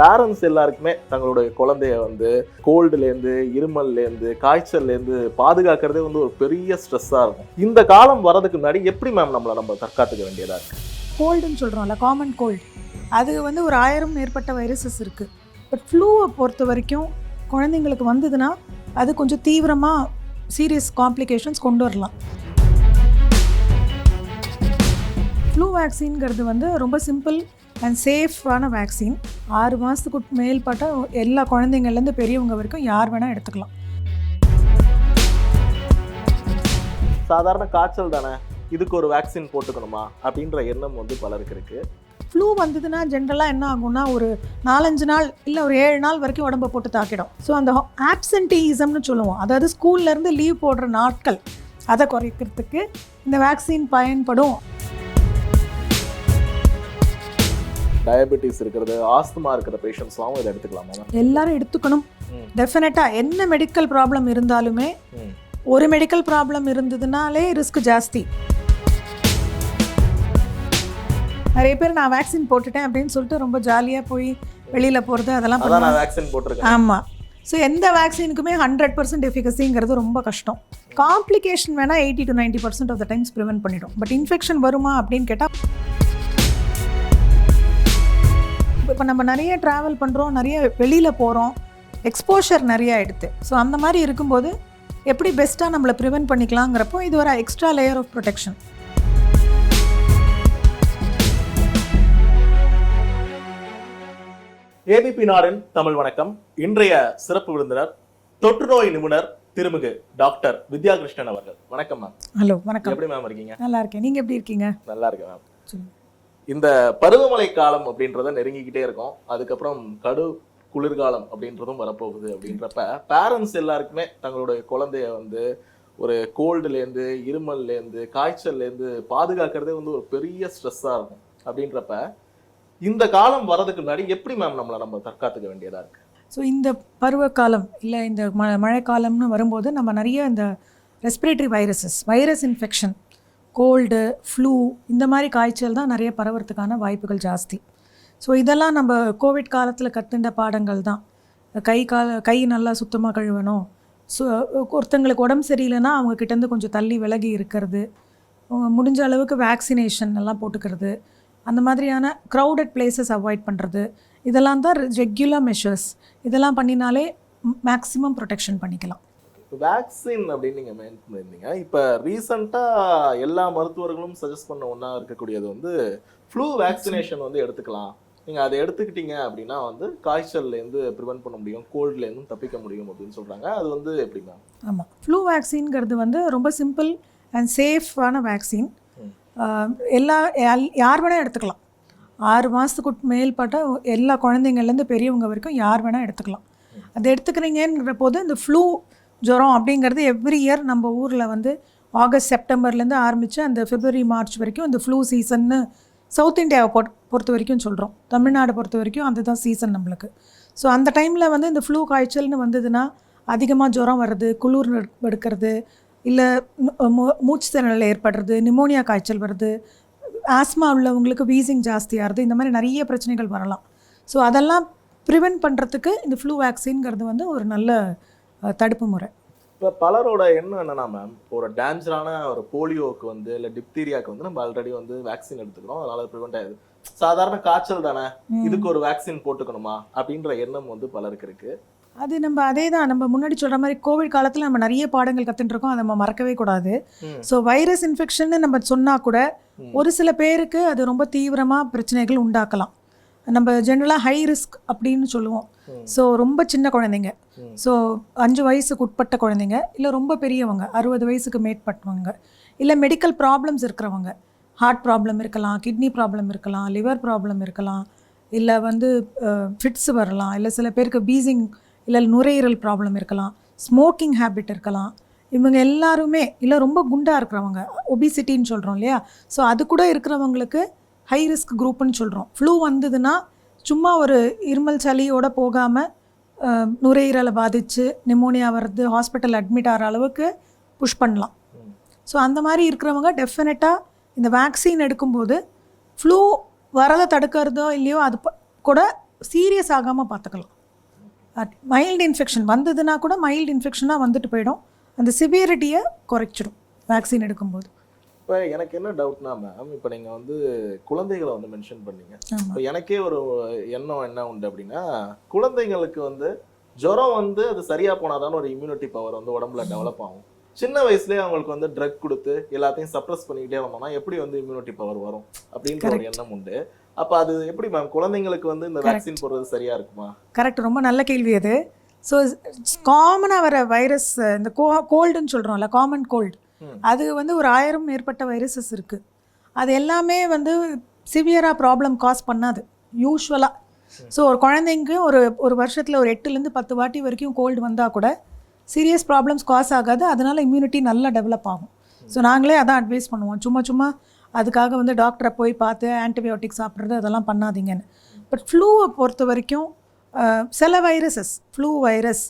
Parents எல்லாருக்குமே தங்களுடைய குழந்தைய வந்து கோல்டுலேருந்து இருமல்லேருந்து காய்ச்சல்லேருந்து பாதுகாக்கிறதே வந்து ஒரு பெரிய ஸ்ட்ரெஸ்ஸாக இருக்கும். இந்த காலம் வரதுக்கு முன்னாடி எப்படி மேம் நம்மளை நம்ம தற்காத்துக்க வேண்டியதாக இருக்குது கோல்டுன்னு சொல்கிறோம்ல காமன் கோல்டு அது வந்து ஒரு ஆயிரம் மேற்பட்ட வைரஸஸ் இருக்குது பட் ஃப்ளூவை பொறுத்த வரைக்கும் குழந்தைங்களுக்கு வந்ததுன்னா அது கொஞ்சம் தீவிரமாக சீரியஸ் காம்ப்ளிகேஷன்ஸ் கொண்டு வரலாம். ஃப்ளூ வேக்சின்ங்கிறது வந்து ரொம்ப சிம்பிள் அண்ட் சேஃபான வேக்சின் ஆறு மாதத்துக்கு மேல்பட்ட எல்லா குழந்தைங்கள்லேருந்து பெரியவங்க வரைக்கும் யார் வேணால் எடுத்துக்கலாம். சாதாரண காய்ச்சல் தானே? இதுக்கு ஒரு வேக்சின் போட்டுக்கணுமா? அப்படின்ற எண்ணம் வந்து பலருக்கு இருக்கு. ஃப்ளூ வந்ததுன்னா ஜென்ரலாக என்ன ஆகும்னா ஒரு நாலஞ்சு நாள் இல்லை ஒரு ஏழு நாள் வரைக்கும் உடம்பை போட்டு தாக்கிடும். ஸோ அந்த ஆப்சன்டீசம்னு சொல்லுவோம். அதாவது ஸ்கூல்லேருந்து லீவ் போடுற நாட்கள் அதை குறைக்கிறதுக்கு இந்த வேக்சின் பயன்படும். டயபெட்டிஸ் இருக்கிறது ஆஸ்துமா இருக்கிற பேஷண்ட்ஸ்லாம் இதை எடுத்துக்கலாமா? எல்லாரும் எடுத்துக்கணும். டெஃபினட்டாக என்ன மெடிக்கல் ப்ராப்ளம் இருந்தாலுமே. ஒரு மெடிக்கல் ப்ராப்ளம் இருந்ததுனாலே ரிஸ்க் ஜாஸ்தி. நிறைய பேர் நான் வேக்சின் போட்டுட்டேன் அப்படின்னு சொல்லிட்டு ரொம்ப ஜாலியாக போய் வெளியில் போகிறது அதெல்லாம் நான் வேக்சின் போட்டிருக்கேன். ஆமாம் ஸோ எந்த வேக்சினுக்குமே ஹண்ட்ரட் பர்சன்ட் எஃபிகசிங்கிறது ரொம்ப கஷ்டம். காம்ப்ளிகேஷன் வேணால் eighty to ninety percent of the times prevent பண்ணிடும். பட் இன்ஃபெக்ஷன் வருமா அப்படின்னு கேட்டால் இப்போ நம்ம நிறைய ட்ராவல் பண்ணுறோம் நிறைய வெளியில் போகிறோம் எக்ஸ்போஷர் நிறைய ஆயிடுது. ஸோ அந்த மாதிரி இருக்கும்போது எப்படி பெஸ்ட்டாக நம்மளை ப்ரிவென்ட் பண்ணிக்கலாங்கிறப்போ இது ஒரு extra layer of protection ABP நாடின் Tamil வணக்கம். இன்றைய சிறப்பு விருந்தினர் தொற்றுநோய் நிபுணர் திருமிகு டாக்டர் வித்யா கிருஷ்ணன் அவர்கள். வணக்கம் மேம் ஹலோ வணக்கம். எப்படி மேம் இருக்கீங்க? நல்லா இருக்கேன். நீங்கள் எப்படி இருக்கீங்க? நல்லா இருக்கேன் மேம். இந்த பருவமழை காலம் அப்படின்றத நெருங்கிக்கிட்டே இருக்கும். அதுக்கப்புறம் கடு குளிர்காலம் அப்படின்றதும் வரப்போகுது அப்படின்றப்ப பேரண்ட்ஸ் எல்லாருக்குமே தங்களுடைய குழந்தைய வந்து ஒரு கோல்டுலேருந்து இருமல்லேருந்து காய்ச்சல்லேருந்து பாதுகாக்கிறதே வந்து ஒரு பெரிய ஸ்ட்ரெஸ்ஸாக இருக்கும். அப்படின்றப்ப இந்த காலம் வரதுக்கு முன்னாடி எப்படி மேம் நம்மளை நம்ம தற்காத்துக்க வேண்டியதாக இருக்குது ஸோ இந்த பருவக்காலம் இல்லை இந்த ம மழைக்காலம்னு வரும்போது நம்ம நிறைய இந்த respiratory viruses virus infection cold flu இந்த மாதிரி காய்ச்சல் தான் நிறைய பரவறதுக்கான வாய்ப்புகள் ஜாஸ்தி. ஸோ இதெல்லாம் நம்ம கோவிட் காலத்தில் கற்றுண்ட பாடங்கள் தான். கை கால கை நல்லா சுத்தமாக கழுவணும். ஸோ ஒருத்தங்களுக்கு உடம்பு சரியில்லைன்னா அவங்க கிட்டேருந்து கொஞ்சம் தள்ளி விலகி இருக்கிறது. முடிஞ்ச அளவுக்கு வேக்சினேஷன் எல்லாம் போட்டுக்கிறது. அந்த மாதிரியான க்ரௌடட் பிளேசஸ் அவாய்ட் பண்ணுறது இதெல்லாம் தான் ரெகுலர் மெஷர்ஸ் இதெல்லாம் பண்ணினாலே மேக்ஸிமம் ப்ரொடெக்ஷன் பண்ணிக்கலாம். வேக்சின் அப்படின்னு நீங்கள் மெயின் பண்ணியிருந்தீங்க. இப்போ ரீசண்டாக எல்லா மருத்துவர்களும் சஜஸ்ட் பண்ண ஒன்றா இருக்கக்கூடியது வந்து ஃப்ளூ வேக்சினேஷன் வந்து எடுத்துக்கலாம். நீங்கள் அதை எடுத்துக்கிட்டீங்க அப்படின்னா வந்து காய்ச்சல்லேருந்து ப்ரிவென்ட் பண்ண முடியும் கோல்ட்லேருந்தும் தப்பிக்க முடியும் அப்படின்னு சொல்கிறாங்க அது வந்து எப்படி மேம் ஆமாம் ஃப்ளூ வேக்சின்ங்கிறது வந்து ரொம்ப சிம்பிள் அண்ட் சேஃபான வேக்சின். எல்லா எல்- யார் வேணால் எடுத்துக்கலாம். ஆறு மாதத்துக்கு மேல்பட்ட எல்லா குழந்தைங்கள்லேருந்து பெரியவங்க வரைக்கும் யார் வேணால் எடுத்துக்கலாம். அது எடுத்துக்கிறீங்கங்கிற போது இந்த ஃப்ளூ ஜுரம் அப்படிங்கிறது எவ்ரி இயர் நம்ம ஊரில் வந்து ஆகஸ்ட் செப்டம்பர்லேருந்து ஆரம்பித்து அந்த பிப்ரவரி மார்ச் வரைக்கும் இந்த ஃப்ளூ சீசன்னு சவுத் இந்தியாவை பொறுத்த பொறுத்த வரைக்கும் சொல்கிறோம் தமிழ்நாடு பொறுத்த வரைக்கும் அதுதான் சீசன் நம்மளுக்கு. ஸோ அந்த டைமில் வந்து இந்த ஃப்ளூ காய்ச்சல்னு வந்ததுன்னா அதிகமாக ஜுரம் வர்றது குளிர் எடுக்கிறது இல்லை மூச்சு திணறல் ஏற்படுறது நிமோனியா காய்ச்சல் வருது ஆஸ்மா உள்ளவங்களுக்கு வீசிங் ஜாஸ்தியாகிறது இந்த மாதிரி நிறைய பிரச்சனைகள் வரலாம். ஸோ அதெல்லாம் ப்ரிவென்ட் பண்ணுறதுக்கு இந்த ஃப்ளூ வேக்சின்ங்கிறது வந்து ஒரு நல்ல தடுப்பு முறை. இப்போ பலரோட எண்ணம் என்னன்னா மேம் ஒரு டேஞ்சரான ஒரு போலியோவுக்கு வந்து இல்லை டிப்தீரியாவுக்கு வந்து நம்ம ஆல்ரெடி வந்து வேக்சின் எடுத்துக்கிறோம். அதனால ப்ரிவென்ட் ஆகுது சாதாரண காய்ச்சல் தானே. இதுக்கு ஒரு வேக்சின் போட்டுக்கணுமா? அப்படின்ற எண்ணம் வந்து பலருக்கு இருக்கு. அது நம்ம அதே தான் நம்ம முன்னாடி சொல்கிற மாதிரி கோவிட் காலத்தில் நம்ம நிறைய பாடங்கள் கற்றுட்டு இருக்கோம் அதை நம்ம மறக்கவே கூடாது. ஸோ வைரஸ் இன்ஃபெக்ஷன் நம்ம சொன்னால் கூட. ஒரு சில பேருக்கு அது ரொம்ப தீவிரமாக பிரச்சனைகள் உண்டாக்கலாம். நம்ம ஜென்ரலாக ஹை ரிஸ்க் அப்படின்னு சொல்லுவோம். ஸோ ரொம்ப சின்ன குழந்தைங்க. ஸோ அஞ்சு வயசுக்கு உட்பட்ட குழந்தைங்க இல்லை ரொம்ப பெரியவங்க அறுபது வயசுக்கு மேற்பட்டவங்க இல்லை மெடிக்கல் ப்ராப்ளம்ஸ் இருக்கிறவங்க ஹார்ட் ப்ராப்ளம் இருக்கலாம் கிட்னி ப்ராப்ளம் இருக்கலாம் லிவர் ப்ராப்ளம் இருக்கலாம் இல்லை வந்து ஃபிட்ஸ் வரலாம் இல்லை சில பேருக்கு பீசிங் இல்லை நுரையீரல் ப்ராப்ளம் இருக்கலாம் ஸ்மோக்கிங் ஹேபிட் இருக்கலாம். இவங்க எல்லாருமே இல்லை ரொம்ப குண்டாக இருக்கிறவங்க ஒபிசிட்டின்னு சொல்கிறோம் இல்லையா? ஸோ அது கூட இருக்கிறவங்களுக்கு ஹை ரிஸ்க் குரூப்னு சொல்கிறோம் ஃப்ளூ வந்ததுன்னா சும்மா ஒரு இருமல் சளியோடு போகாமல் நுரையீரலை பாதித்து நிமோனியா வர்றது ஹாஸ்பிட்டல் அட்மிட் ஆகிற அளவுக்கு புஷ் பண்ணலாம். ஸோ அந்த மாதிரி இருக்கிறவங்க டெஃபினட்டாக இந்த வேக்சின் எடுக்கும்போது ஃப்ளூ வரதை தடுக்கிறதோ இல்லையோ அது கூட சீரியஸ் ஆகாமல் பார்த்துக்கலாம். மைல்டு இன்ஃபெக்ஷன் வந்ததுன்னா கூட மைல்டு இன்ஃபெக்ஷனாக வந்துட்டு போயிடும். அந்த சிவியரிட்டியை குறைச்சிடும் வேக்சின் எடுக்கும்போது. இப்போ எனக்கு என்ன டவுட்னா மேம் இப்போ நீங்கள் வந்து குழந்தைகளை வந்து மென்ஷன் பண்ணீங்க. இப்போ எனக்கே ஒரு எண்ணம் என்ன உண்டு அப்படின்னா குழந்தைங்களுக்கு வந்து ஜுரம் வந்து அது சரியா போனாதான் ஒரு இம்யூனிட்டி பவர் வந்து உடம்புல டெவலப் ஆகும். சின்ன வயசுலயே அவங்களுக்கு வந்து ட்ரக் கொடுத்து எல்லாத்தையும் சப்ரஸ் பண்ணிக்கிட்டே வந்தோம்னா எப்படி வந்து இம்யூனிட்டி பவர் வரும் அப்படின்ற ஒரு எண்ணம் உண்டு. அப்ப அது எப்படி மேம் குழந்தைங்களுக்கு வந்து இந்த வேக்சின் போடுறது சரியா இருக்குமா? கரெக்ட் ரொம்ப நல்ல கேள்வி அது. ஸோ காமனாக வர வைரஸ் இந்த கோ கோல்டுன்னு சொல்கிறோம்ல காமன் கோல்டு. அது வந்து ஒரு ஆயிரம் மேற்பட்ட வைரஸஸ் இருக்குது அது எல்லாமே வந்து சிவியராக ப்ராப்ளம் காஸ் பண்ணாது. யூஸ்வலாக ஸோ ஒரு குழந்தைங்க ஒரு ஒரு வருஷத்தில் ஒரு எட்டுலேருந்து பத்து வாட்டி வரைக்கும் கோல்டு வந்தால் கூட சீரியஸ் ப்ராப்ளம்ஸ் காஸ் ஆகாது. அதனால இம்யூனிட்டி நல்லா டெவலப் ஆகும். ஸோ நாங்களே அதான் அட்வைஸ் பண்ணுவோம். சும்மா சும்மா அதுக்காக வந்து டாக்டரை போய் பார்த்து ஆன்டிபயோட்டிக் சாப்பிட்றது அதெல்லாம் பண்ணாதீங்கன்னு. பட் ஃப்ளூவை பொறுத்த வரைக்கும் சில வைரஸஸ் ஃப்ளூ வைரஸ்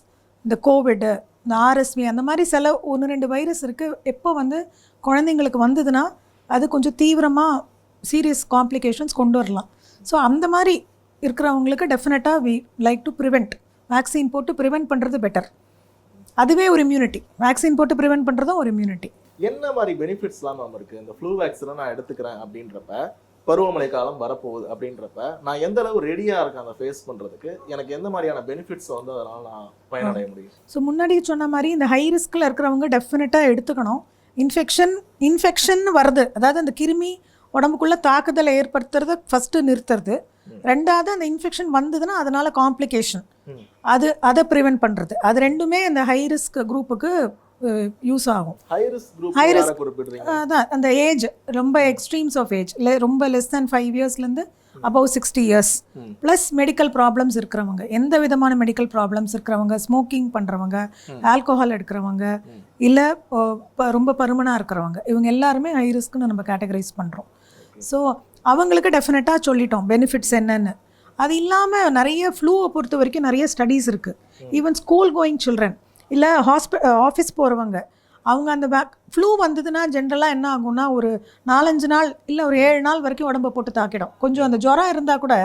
இந்த கோவிடு இந்த ஆர்எஸ்வி அந்த மாதிரி சில ஒன்று ரெண்டு வைரஸ் இருக்குது எப்போ வந்து குழந்தைங்களுக்கு வந்ததுன்னா அது கொஞ்சம் தீவிரமாக சீரியஸ் காம்ப்ளிகேஷன்ஸ் கொண்டு வரலாம். ஸோ அந்த மாதிரி இருக்கிறவங்களுக்கு டெஃபினட்டாக we like to prevent vaccine போட்டு ப்ரிவெண்ட் பண்ணுறது பெட்டர் அதுவே ஒரு இம்யூனிட்டி வேக்சின் போட்டு ப்ரிவெண்ட் பண்ணுறதும் ஒரு இம்யூனிட்டி என்ன மாதிரி பெனிஃபிட்ஸ்லாம் மேம் இருக்குது இந்த ஃப்ளூ வேக்சினை நான் எடுத்துக்கிறேன் அப்படின்றப்ப பருவமழை காலம் வரப்போகுது அப்படின்றப்ப நான் எந்த அளவு ரெடியா இருக்கேன் அதை ஃபேஸ் பண்றதுக்கு? எனக்கு எந்த மாதிரியான பெனிஃபிட்ஸ் வந்து அதனால நான் பயனடைய முடியும்? ஸோ முன்னாடி சொன்ன மாதிரி இந்த ஹை ரிஸ்கில் இருக்கிறவங்க டெஃபினட்டாக எடுத்துக்கணும். இன்ஃபெக்ஷன் இன்ஃபெக்ஷன் வருது. அதாவது அந்த கிருமி உடம்புக்குள்ளே தாக்குதலை ஏற்படுத்துறத ஃபஸ்ட்டு நிறுத்துறது. ரெண்டாவது அந்த இன்ஃபெக்ஷன் வந்ததுன்னா அதனால காம்ப்ளிகேஷன். அது அதை ப்ரிவென்ட் பண்ணுறது அது ரெண்டுமே இந்த ஹை ரிஸ்க் குரூப்புக்கு யூஸ் ஆகும். ஹை ரிஸ்க் அதான் அந்த ஏஜ் ரொம்ப எக்ஸ்ட்ரீம்ஸ் ஆஃப் ஏஜ் இல்லை ரொம்ப less than five இயர்ஸ்லேருந்து above sixty years. Plus medical problems இருக்கிறவங்க எந்த விதமான மெடிக்கல் ப்ராப்ளம்ஸ் இருக்கிறவங்க ஸ்மோக்கிங் பண்ணுறவங்க ஆல்கோஹால் எடுக்கிறவங்க இல்லை ரொம்ப பருமனாக இருக்கிறவங்க இவங்க எல்லாருமே ஹை நம்ம கேட்டகரைஸ் பண்ணுறோம் ஸோ அவங்களுக்கு டெஃபினட்டாக சொல்லிட்டோம் பெனிஃபிட்ஸ் என்னன்னு. அது இல்லாமல் நிறைய ஃப்ளூவை பொறுத்த வரைக்கும் நிறைய ஸ்டடீஸ் இருக்குது ஈவன் ஸ்கூல் கோயிங் சில்ட்ரன் இல்லை ஹாஸ்பி ஆஃபீஸ் போகிறவங்க அவங்க அந்த பேக் ஃப்ளூ வந்ததுன்னா ஜென்ரலாக என்ன ஆகும்னா ஒரு நாலஞ்சு நாள் இல்லை ஒரு ஏழு நாள் வரைக்கும் உடம்பை போட்டு தாக்கிடும். கொஞ்சம் அந்த ஜுரம் இருந்தால் கூட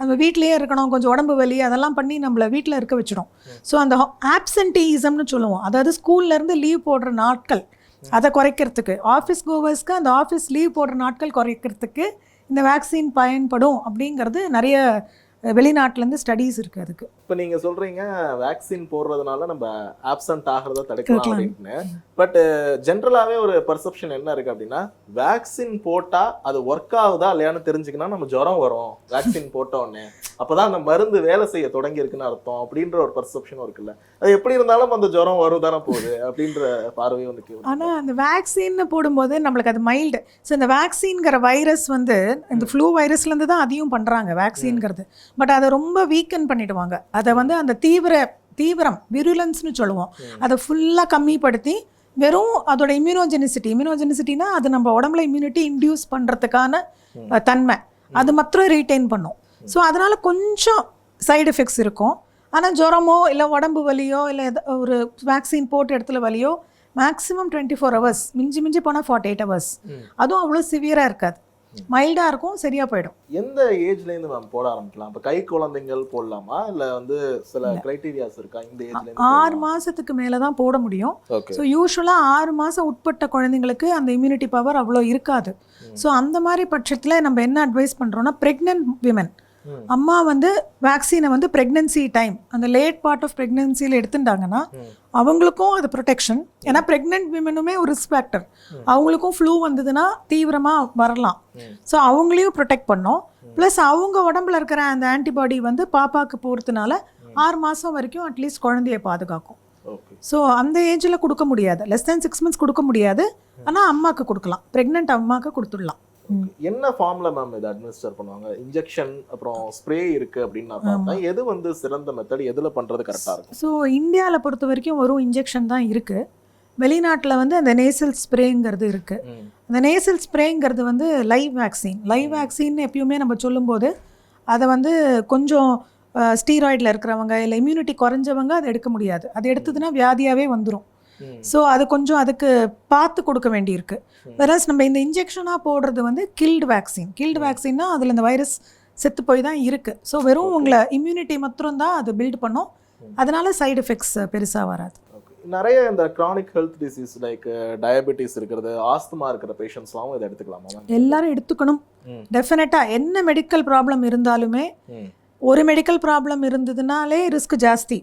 நம்ம வீட்டிலேயே இருக்கணும் கொஞ்சம் உடம்பு வலி அதெல்லாம் பண்ணி நம்மளை வீட்டில் இருக்க வச்சிடும். ஸோ அந்த ஆப்சன்டீசம்னு சொல்லுவோம். அதாவது ஸ்கூல்லேருந்து லீவ் போடுற நாட்கள் அதை குறைக்கிறதுக்கு. ஆஃபீஸ் கோவர்ஸ்க்கு அந்த ஆஃபீஸ் லீவ் போடுற நாட்கள் குறைக்கிறதுக்கு இந்த வேக்சின் பயன்படும் அப்படிங்கிறது நிறைய வெளிநாட்டிலேருந்து ஸ்டடீஸ் இருக்குது அதுக்கு. இப்போ நீங்க சொல்றீங்க வேக்சின் போடுறதுனால நம்ம ஆப்சன்ட் ஆகிறத தடுக்கலாம். அப்படின்னு பட் ஜென்ரலாவே ஒரு பர்செப்ஷன் என்ன இருக்கு அப்படின்னா வேக்சின் போட்டா அது ஒர்க் ஆகுதா இல்லையான்னு தெரிஞ்சுக்கணும் நம்ம ஜுரம் வரும் வேக்சின் போட்ட உடனே அப்பதான் அந்த மருந்து வேலை செய்ய தொடங்கி இருக்குன்னு அர்த்தம் அப்படின்ற ஒரு பர்செப்ஷனும் இருக்குல்ல. அது எப்படி இருந்தாலும் அந்த ஜுரம் வரும் தானே போகுது அப்படின்ற பார்வை வந்து கேக்குது. ஆனால் அந்த வேக்சின்னு போடும்போது நம்மளுக்கு அது மைல்டு ஸோ இந்த வேக்சின்கிற வைரஸ் வந்து இந்த ஃப்ளூ வைரஸ்லேருந்து தான் அதையும் பண்ணுறாங்க வேக்சின்ங்கிறது பட் அதை ரொம்ப வீக்கன் பண்ணிடுவாங்க. அதை வந்து அந்த தீவிர தீவிரம் விருலன்ஸ்னு சொல்லுவோம். அதை ஃபுல்லாக கம்மிப்படுத்தி வெறும் அதோட இம்யூனோஜெனிசிட்டி இம்யூனோஜெனிசிட்டினா அது நம்ம உடம்புல இம்யூனிட்டி இன்டியூஸ் பண்ணுறதுக்கான தன்மை. அது மாத்திரம் ரீட்டைன் பண்ணும். ஸோ அதனால் கொஞ்சம் சைடு எஃபெக்ட்ஸ் இருக்கும். ஆனால் ஜுரமோ இல்லை உடம்பு வலியோ இல்லை ஒரு வேக்சின் போட்ட இடத்துல வலியோ மேக்ஸிமம் டுவெண்ட்டி ஃபோர் ஹவர்ஸ் மிஞ்சி மிஞ்சி போனால் ஃபார்ட்டி எயிட் ஹவர்ஸ். அதுவும் அவ்வளோ சிவியராக இருக்காது. மைல்டாக இருக்கும் சரியாக போயிடும். எந்த ஏஜ்ல இருந்து மேம் போட ஆரம்பிக்கலாம்? இப்ப கை குழந்தைங்கள் போடலாமா? இல்ல வந்து சில கிரைட்டீரியாஸ் இருக்கா? இந்த ஏஜ்ல ஆறு மாதத்துக்கு மேலே தான் போட முடியும். ஸோ யூஸ்வலாக ஆறு மாதம் உட்பட்ட குழந்தைங்களுக்கு அந்த இம்யூனிட்டி பவர் அவ்வளோ இருக்காது. ஸோ அந்த மாதிரி பட்சத்தில் நம்ம என்ன அட்வைஸ் பண்ணுறோன்னா ப்ரெக்னென்ட் விமன். அம்மா வந்து வேக்சினை வந்து ப்ரெக்னென்சி டைம் அந்த லேட் பார்ட் ஆஃப் ப்ரெக்னென்சியில் எடுத்துட்டாங்கன்னா. அவங்களுக்கும் அது ப்ரொடெக்ஷன் ஏன்னா ப்ரெக்னென்ட் விமனுமே ஒரு ரிஸ்க் ஃபேக்டர் அவங்களுக்கும் ஃப்ளூ வந்ததுன்னா தீவிரமாக வரலாம். ஸோ அவங்களையும் ப்ரொடெக்ட் பண்ணோம். ப்ளஸ் அவங்க உடம்புல இருக்கிற அந்த ஆன்டிபாடி வந்து பாப்பாக்கு போகிறதுனால ஆறு மாதம் வரைக்கும் அட்லீஸ்ட் குழந்தைய பாதுகாக்கும். ஸோ அந்த ஏஜில் கொடுக்க முடியாது. லெஸ் தேன் சிக்ஸ் மந்த்ஸ் கொடுக்க முடியாது. ஆனால் அம்மாவுக்கு கொடுக்கலாம். ப்ரெக்னென்ட் அம்மாவுக்கு கொடுத்துடலாம். என்ன ஃபார்ம்ல மேம் இதை அட்மினிஸ்டர் பண்ணுவாங்க? இன்ஜெக்ஷன் அப்புறம் ஸ்ப்ரே இருக்கு அப்படின்னு நான் பார்த்தேன். எது வந்து சிறந்த மெத்தட் எதுல பண்றது கரெக்டா இருக்கும்? ஸோ இந்தியாவில் பொறுத்த வரைக்கும் வெறும் இன்ஜெக்ஷன் தான் இருக்குது வெளிநாட்டில் வந்து அந்த நேசல் ஸ்ப்ரேங்கிறது இருக்குது. அந்த நேசல் ஸ்ப்ரேங்கிறது வந்து லைவ் வேக்சின் லைவ் வேக்சின் எப்பயுமே நம்ம சொல்லும்போது அதை வந்து கொஞ்சம் ஸ்டீராய்டில் இருக்கிறவங்க இல்லை இம்யூனிட்டி குறைஞ்சவங்க அதை எடுக்க முடியாது. அது எடுத்ததுன்னா வியாதியாகவே வந்துடும். ஸோ அது கொஞ்சம் அதுக்கு பார்த்து கொடுக்க வேண்டியிருக்கு. வெரஸ் நம்ம இந்த இன்ஜெக்ஷனாக போடுறது வந்து கில்டு வேக்சின் கில்டு வேக்சின்னா அதில் இந்த வைரஸ் செத்து போய் தான் இருக்குது ஸோ வெறும் உங்களை இம்யூனிட்டி மாத்திரம் தான் அது பில்ட் பண்ணும். அதனால சைடு எஃபெக்ட்ஸ் பெருசாக வராது. நிறைய இந்த chronic health disease like diabetes இருக்கிறது ஆஸ்துமா இருக்கிற பேஷண்ட்ஸ்லாம் இதை எடுத்துக்கலாமா? எல்லாரும் எடுத்துக்கணும். டெஃபினட்டாக என்ன மெடிக்கல் ப்ராப்ளம் இருந்தாலுமே. ஒரு மெடிக்கல் ப்ராப்ளம் இருந்ததுனாலே ரிஸ்க் ஜாஸ்தி.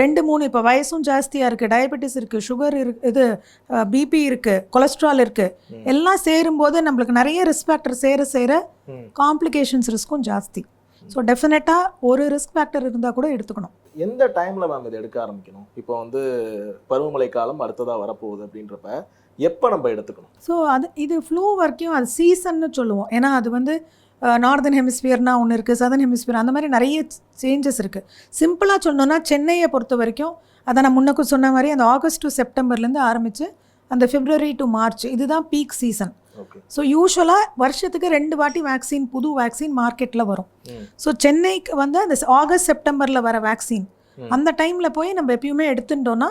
ரெண்டு மூணு இப்போ வயசும் ஜாஸ்தியாக இருக்குது டயபெட்டிஸ் இருக்குது சுகர் இருக்கு இது பிபி இருக்குது கொலஸ்ட்ரால் இருக்குது எல்லாம் சேரும்போது நம்மளுக்கு நிறைய ரிஸ்க் ஃபேக்டர் சேர சேர. காம்ப்ளிகேஷன்ஸ் ரிஸ்க்கும் ஜாஸ்தி. ஸோ டெஃபினட்டாக ஒரு ரிஸ்க் ஃபேக்டர் இருந்தால் கூட எடுத்துக்கணும். எந்த டைம்ல மேம் இதை எடுக்க ஆரம்பிக்கணும்? இப்போ வந்து பருவமழை காலம் அடுத்ததா வரப்போகுது அப்படின்றப்ப எப்போ நம்ம எடுத்துக்கணும்? ஸோ அது இது ஃப்ளூ வரைக்கும் அது சீசன்னு சொல்லுவோம். ஏன்னா அது வந்து நார்தன் ஹெமிஸ்பியர்னா ஒன்று இருக்குது சதர்ன் ஹெமிஸ்பியர் அந்த மாதிரி நிறைய சேஞ்சஸ் இருக்குது சிம்பிளாக சொல்லணும்னா சென்னையை பொறுத்த வரைக்கும் அதை நான் முன்னக்கு சொன்ன மாதிரி அந்த ஆகஸ்ட் டு செப்டம்பர்லேருந்து ஆரம்பித்து அந்த பிப்ரவரி டு மார்ச் இதுதான் பீக் சீசன் ஸோ யூஸ்வலாக வருஷத்துக்கு ரெண்டு வாட்டி வேக்சின் புது வேக்சின் மார்க்கெட்டில் வரும். ஸோ சென்னைக்கு வந்து அந்த ஆகஸ்ட் செப்டம்பரில் வர வேக்சின். அந்த டைமில் போய் நம்ம எப்பயுமே எடுத்துட்டோன்னா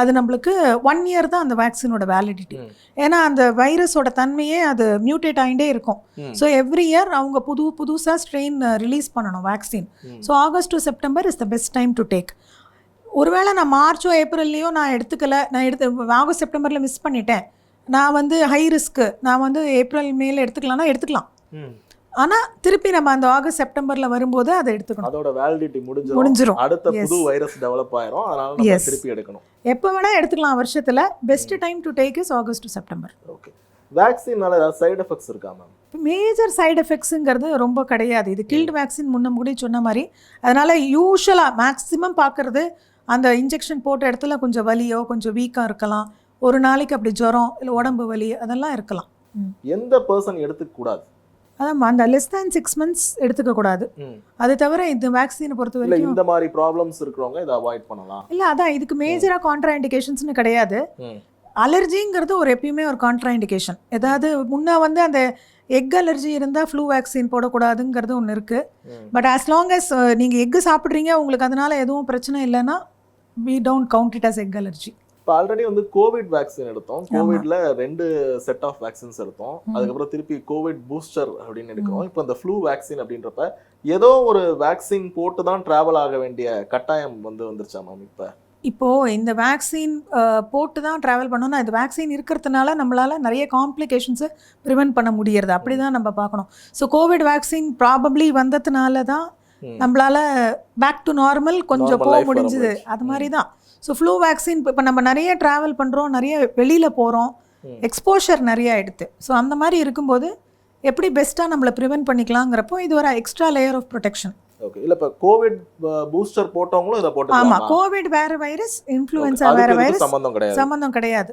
அது நம்மளுக்கு ஒன் இயர் தான் அந்த வேக்சினோட வேலிடிட்டி. ஏன்னா அந்த வைரஸோட தன்மையே அது மியூட்டேட் ஆகிட்டே இருக்கும். ஸோ எவ்ரி இயர் அவங்க புது புதுசாக ஸ்ட்ரெயின் ரிலீஸ் பண்ணணும் vaccine. So August to September is the best time to take ஒருவேளை நான் மார்ச்சோ ஏப்ரல்லையோ நான் எடுத்துக்கல நான் எடுத்து ஆகஸ்ட் செப்டம்பரில் மிஸ் பண்ணிட்டேன் நான் வந்து ஹை ரிஸ்க்கு நான் வந்து ஏப்ரல் மேல எடுத்துக்கலாம்னா எடுத்துக்கலாம். ஆனால் திருப்பி நம்ம அந்த ஆகஸ்ட் செப்டம்பரில் வரும்போது அதை எடுத்துக்கணும். அதோட வேலிடிட்டி முடிஞ்சிடும் முடிஞ்சிரும். அடுத்த. புது வைரஸ் டெவலப் ஆயிரும். அதனால நம்ம. திருப்பி எடுக்கணும். எப்போ வேணால் எடுத்துக்கலாம் வருஷத்தில். Best time to take is August to September okay வேக்சின்னால ஏதாவது சைடு எஃபெக்ட்ஸ் இருக்கா மேம் மேஜர் சைடு எஃபெக்ட்ஸுங்கிறது ரொம்ப கிடையாது. இது கில்டு வேக்சின் முன்ன முடி சொன்ன மாதிரி. அதனால் யூஷுவலாக மேக்ஸிமம் பார்க்குறது அந்த இன்ஜெக்ஷன் போட்ட இடத்துல கொஞ்சம் வலியோ கொஞ்சம் வீக்காக இருக்கலாம். ஒரு நாளைக்கு அப்படி ஜுரம் இல்லை உடம்பு வலி அதெல்லாம் இருக்கலாம். எந்த பர்சன் எடுத்துக்க கூடாது. அதான் அந்த லெஸ் தேன் சிக்ஸ் மந்த்ஸ் எடுத்துக்கக்கூடாது. அது தவிர இந்த வேக்சினை பொறுத்த வரைக்கும் இந்த மாதிரி ப்ராப்ளம்ஸ் இருக்கிறவங்க இதை அவாய்ட் பண்ணலாம். இல்லை அதான் இதுக்கு மேஜராக கான்ட்ரா இண்டிகேஷன்ஸ்னு கிடையாது. அலர்ஜிங்கிறது ஒரு எப்பயுமே ஒரு கான்ட்ரா இண்டிகேஷன் ஏதாவது முன்ன வந்து அந்த எக் அலர்ஜி இருந்தால் ஃப்ளூ வேக்சின் போடக்கூடாதுங்கிறது ஒன்று இருக்குது. பட் as லாங் as நீங்கள் எக்கு சாப்பிட்றீங்க உங்களுக்கு அதனால எதுவும் பிரச்சனை இல்லைன்னா we don't count it as egg allergy இப்போ ஆல்ரெடி வந்து கோவிட் வேக்சின் எடுத்தோம். கோவிட்ல ரெண்டு செட் ஆஃப் வேக்சின்ஸ் எடுத்தோம். அதுக்கப்புறம் திருப்பி கோவிட் பூஸ்டர் அப்படின்னு எடுக்கிறோம். இப்போ இந்த ஃப்ளூ வேக்சின் அப்படின்றப்ப ஏதோ ஒரு வேக்சின் போட்டு தான் டிராவல் ஆக வேண்டிய கட்டாயம் வந்து வந்துருச்சா மேம் இப்போ? இப்போது இந்த வேக்சின் போட்டு தான் ட்ராவல் பண்ணோம்னா இந்த வேக்சின் இருக்கிறதுனால நம்மளால் நிறைய காம்ப்ளிகேஷன்ஸை ப்ரிவென்ட் பண்ண முடியறது. அப்படி தான் நம்ம பார்க்கணும். ஸோ கோவிட் வேக்சின் ப்ராபப்ளி வந்ததுனால தான். நம்மளால பேக் டு நார்மல் கொஞ்சம் போக முடிஞ்சுது. அது மாதிரி தான் ஸோ ஃப்ளூ வேக்சின் இப்போ நம்ம நிறைய ட்ராவல் பண்ணுறோம் நிறைய வெளியில் போகிறோம். எக்ஸ்போஷர் நிறைய எடுத்து ஸோ அந்த மாதிரி இருக்கும்போது எப்படி பெஸ்ட்டாக நம்மளை ப்ரிவென்ட் பண்ணிக்கலாங்கிறப்போ இது ஒரு extra layer of protection okay இல்ல இப்போ கோவிட் பூஸ்டர் போட்டவங்களும் இதை ஆமாம் போட்டுக்கலாமா கோவிட் வேற வைரஸ். இன்ஃப்ளூயன்ஸா அதுக்கு வேற வைரஸ் சம்பந்தம் கிடையாது? சம்மந்தம் கிடையாது.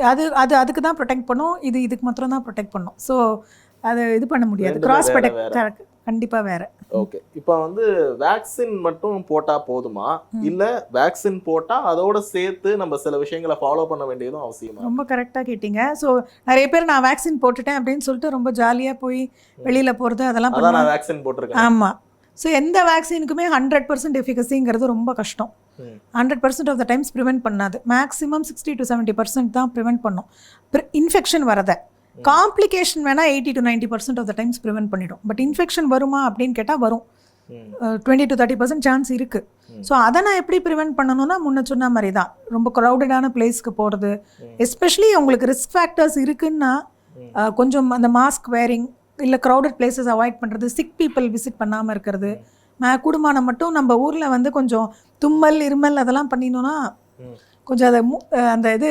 அது அது அதுக்கு தான் ப்ரொடெக்ட் பண்ணும். இது இதுக்கு மாத்திரம் தான் ப்ரொடெக்ட் பண்ணும். ஸோ அது இது பண்ண முடியாது. கிராஸ் ப்ரொடெக்ட் கண்டிப்பாக வேற. ஓகே. இப்போ வந்து வேக்சின் மட்டும் போட்டா போதுமா? இல்ல வேக்சின் போட்டா அதோட சேர்த்து நம்ம சில விஷயங்களை ஃபாலோ பண்ண வேண்டியதும் அவசியமா? ரொம்ப கரெக்டாக கேட்டிங்க. ஸோ நிறைய பேர் நான் வேக்சின் போட்டுட்டேன் அப்படின்னு சொல்லிட்டு ரொம்ப ஜாலியாக போய் வெளியில் போகிறது அதெல்லாம் நான் வேக்சின் போட்டிருக்கேன். ஆமாம் ஸோ எந்த வேக்சினுக்குமே ஹண்ட்ரட் பர்சன்ட் எஃபிகசிங்கிறது ரொம்ப கஷ்டம். Hundred percent of the times prevent பண்ணாது. Maximum sixty to seventy percent தான் ப்ரிவென்ட் பண்ணும். இன்ஃபெக்ஷன் வரதை. காம்ப்ளிகேஷன் வேணால் eighty to ninety percent of the times prevent பண்ணிடும். பட் இன்ஃபெக்ஷன் வருமா அப்படின்னு கேட்டால் வரும். Twenty to thirty percent chance இருக்குது ஸோ அதை நான் எப்படி ப்ரிவென்ட் பண்ணணும்னா முன்ன சொன்ன மாதிரி தான் ரொம்ப க்ரௌடடான பிளேஸ்க்கு போகிறது எஸ்பெஷலி உங்களுக்கு ரிஸ்க் ஃபேக்டர்ஸ் இருக்குன்னா கொஞ்சம் அந்த மாஸ்க் வேரிங் இல்லை க்ரௌடட் பிளேசஸ் அவாய்ட் பண்ணுறது சிக் பீப்புள் விசிட் பண்ணாமல் இருக்கிறது. நான் கூடுமானம் மட்டும் நம்ம ஊரில் வந்து கொஞ்சம் தும்மல் இருமல் அதெல்லாம் பண்ணினோன்னா. கொஞ்சம் அதை அந்த இது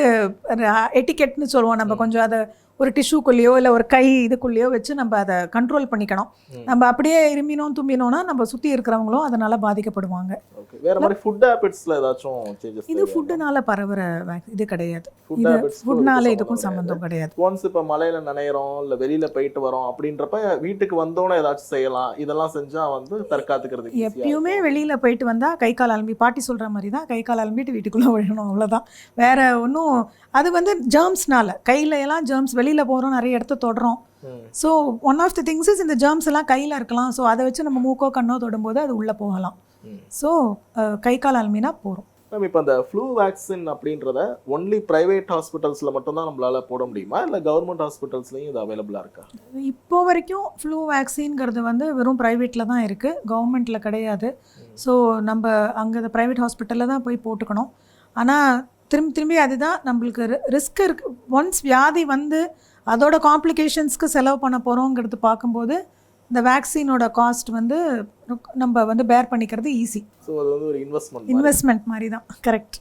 எட்டிக்கெட்னு சொல்லுவோம் நம்ம. கொஞ்சம் அதை ஒரு டிஷ்யூக்குள்ளேயோ இல்லை ஒரு கை இதுக்குள்ளேயோ வச்சு நம்ம அதை கண்ட்ரோல் பண்ணிக்கணும். நம்ம அப்படியே இருமினோம் தும்பினோம்னா நம்ம சுற்றி இருக்கிறவங்களும் அதனால் பாதிக்கப்படுவாங்க. வேற மாதிரி ஃபுட் ஹேபிட்ஸ்ல ஏதாச்சும் சேஞ்சஸ் இது ஃபுட்டுனால பரவுற இது கிடையாது. ஃபுட் இது ஃபுட்னால இதுக்கும் சம்மந்தம் கிடையாது. ஒன்ஸ் இப்ப மலையில நனையறோம் இல்ல வெளியில போயிட்டு வரோம் அப்படின்றப்ப வீட்டுக்கு வந்தோன்னே ஏதாச்சும் செய்யலாம். இதெல்லாம் செஞ்சா வந்து தற்காத்துக்கிறதுக்கு easy-ஆ எப்பயுமே. வெளியில் போயிட்டு வந்தால் கை கால் அலம்பி பாட்டி சொல்கிற மாதிரி தான் கை கால் அலம்பிட்டு வீட்டுக்குள்ளே விழணும் அவ்வளோதான் வேற ஒன்றும் அது வந்து ஜேர்ம்ஸ்னால கையில எல்லாம் ஜேர்ம்ஸ் வெளியில் போகிறோம் நிறைய இடத்த தொடுறோம். So one of the things is இந்த ஜேர்ம்ஸ் எல்லாம் கையில் இருக்கலாம். ஸோ அதை வச்சு நம்ம மூக்கோ கண்ணோ தொடும்போது அது உள்ளே போகலாம். ஸோ கை கால் அலம்பினா போகிறோம் மேம் இப்போ அந்த ஃப்ளூ வேக்சின் அப்படின்றத ஒன்லி பிரைவேட் ஹாஸ்பிட்டல்ஸ்ல மட்டும்தான் நம்மளால போட முடியுமா? இல்லை கவர்மெண்ட் ஹாஸ்பிட்டல்ஸ்லையும் இது அவைலபிளா இருக்கா? இப்போ வரைக்கும் ஃப்ளூ வேக்சின்ங்கிறது வந்து வெறும் ப்ரைவேட்டில் தான் இருக்குது கவர்மெண்ட்டில் கிடையாது. ஸோ நம்ம அங்கே ப்ரைவேட் ஹாஸ்பிட்டலில் தான் போய் போட்டுக்கணும். ஆனால் திரும்பி திரும்பி அதுதான் நம்மளுக்கு ரிஸ்க் இருக்கு. ஒன்ஸ் வியாதி வந்து அதோட காம்ப்ளிகேஷன்ஸ்க்கு செலவு பண்ண போகிறோங்கிறது பார்க்கும்போது இந்த வேக்சினோட காஸ்ட் வந்து நம்ம வந்து பேர் பண்ணிக்கிறது ஈஸி ஸோ அது வந்து ஒரு இன்வெஸ்ட்மெண்ட் இன்வெஸ்ட்மெண்ட் மாதிரி தான் கரெக்ட்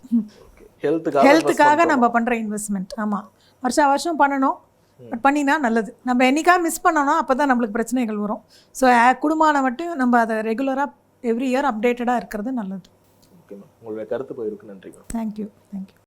ஹெல்த்துக்காக ஹெல்த்துக்காக நம்ம பண்ணுற இன்வெஸ்ட்மெண்ட் ஆமாம் வருஷம் வருஷம் பண்ணணும். பட் பண்ணினா நல்லது. நம்ம என்னைக்கா மிஸ் பண்ணோம்னா அப்போ தான் நம்மளுக்கு பிரச்சனைகள் வரும். ஸோ குடும்பம் மட்டும் நம்ம அதை ரெகுலராக எவ்ரி இயர் அப்டேட்டடாக இருக்கிறது நல்லது. Okay ma'am. உங்களுடைய கருத்து போயிருக்கு நன்றி மேம். Thank you thank you